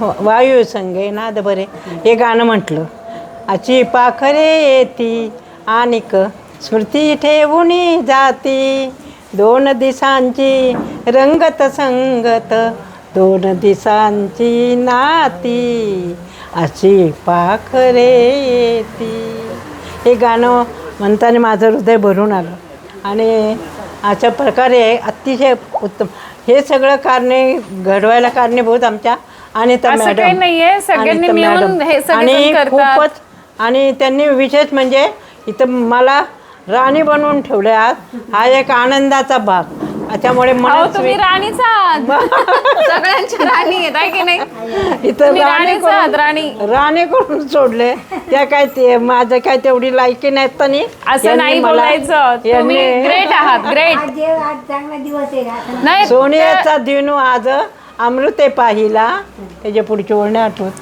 हो, वायू संगे नाद बरे. हे गाणं म्हटलं. आची पाखरे येती आणिक स्मृती ठेवून जाती. दोन दिसांची रंगत संगत दोन दिसांची नाती. अशी पाखरे येती. हे गाणं म्हणताना माझं हृदय भरून आलं. आणि अशा प्रकारे अतिशय उत्तम. हे सगळं कारणे घडवायला कारणीभूत आमच्या आणि त्या असं मॅडम. काही नाहीये, सगळ्यांनी मिळून मॅडम. हे आणि करतात. खूपच आणि त्यांनी विशेष म्हणजे इथं मला राणी बनवून ठेवले आज. हा एक आनंदाचा भाग. अहो मला तुम्ही राणीच आहात. सगळ्यांच्या राणी आहेत आहे की नाही? इथं तुम्ही राणी राणीच आहात करून राणी. राणी करून सोडले. त्या काय ते माझं काय तेवढी लायकी नाही तनी. असं नाही बोलायचं. तुम्ही ग्रेट आहात ग्रेट आज जे आज चांगला दिवस आहे आता नाही सोनियाचा दिनू आज अमृते पाहिला त्याच्या पुढची ओळणी आठवत.